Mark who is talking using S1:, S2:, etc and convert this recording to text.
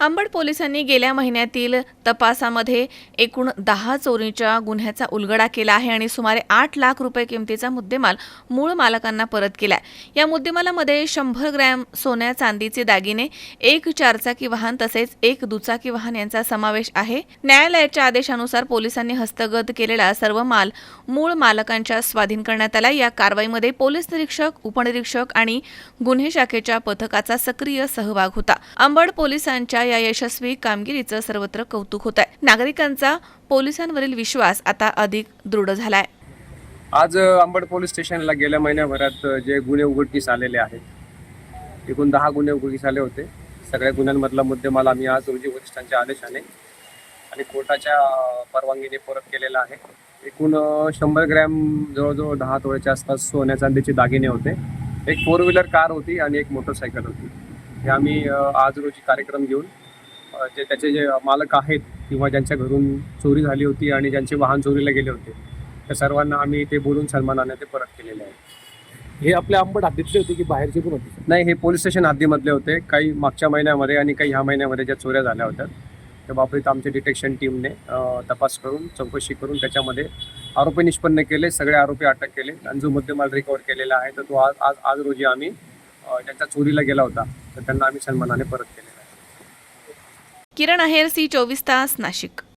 S1: आंबड पोलिसांनी गेल्या महिन्यातील तपासामध्ये एकूण दहा चोरीच्या गुन्ह्याचा उलगडा केला आहे आणि सुमारे आठ लाख रुपये किमतीचा मुद्देमाल मूळ मालकांना परत केला या मुद्देमालामध्ये शंभर ग्रॅम सोन्या चांदीचे दागिने एक चारचाकी वाहन तसेच एक दुचाकी वाहन यांचा समावेश आहे. न्यायालयाच्या आदेशानुसार पोलिसांनी हस्तगत केलेला सर्व माल मूळ मालकांच्या स्वाधीन करण्यात आला. या कारवाईमध्ये पोलीस निरीक्षक उपनिरीक्षक आणि गुन्हे शाखेच्या पथकाचा सक्रिय सहभाग होता. अंबड पोलिसांच्या या यशस्वी कामगिरीचं सर्वत्र कौतुक होत आहे नागरिकांचा पोलिसांवरील विश्वास आता अधिक दृढ झालाय.
S2: आज अंबड पोलीस स्टेशनला गेल्या महिन्याभरात जे गुन्हे उघडकीस आलेले आहेत एकूण दहा गुन्हे उघडकीस आले होते. सगळ्या गुन्ह्यांमधला मुद्देमाल आम्ही आज रोजी वरिष्ठांच्या आदेशाने आणि कोर्टाच्या परवानगीने परत केलेला आहे. एकूण शंभर ग्रॅम जवळजवळ दहा तोळ्याच्या आसपास सोन्या चांदीचे दागिने होते. एक फोर व्हीलर कार होती आणि एक मोटरसायकल होती. हे आम्ही आज रोजी कार्यक्रम घेऊन जे त्याचे जे मालक आहेत किंवा ज्यांच्या घरून चोरी झाली होती आणि ज्यांचे वाहन चोरीला गेले होते त्या सर्वांना आम्ही ते बोलून सन्मानाने ते परत केलेले आहे.
S3: हे आपल्या आंबट हद्दीतले होते की बाहेरचे पण होते?
S2: नाही हे पोलीस स्टेशन हद्दीमधले होते. काही मागच्या महिन्यामध्ये आणि काही ह्या महिन्यामध्ये ज्या चोऱ्या झाल्या होत्या त्या बाबतीत आमच्या डिटेक्शन टीमने तपास करून चौकशी करून त्याच्यामध्ये आरोपी निष्पन्न केले सगळे आरोपी अटक केले. आणि जो मुद्देमाल रिकवर केलेला आहे. तर तो आज आज आज रोजी आम्ही ज्यांचा चोरीला गेला होता तर त्यांना आम्ही सन्मानाने परत केलेला आहे.
S1: किरण आहेर सी चोवीस तास नाशिक.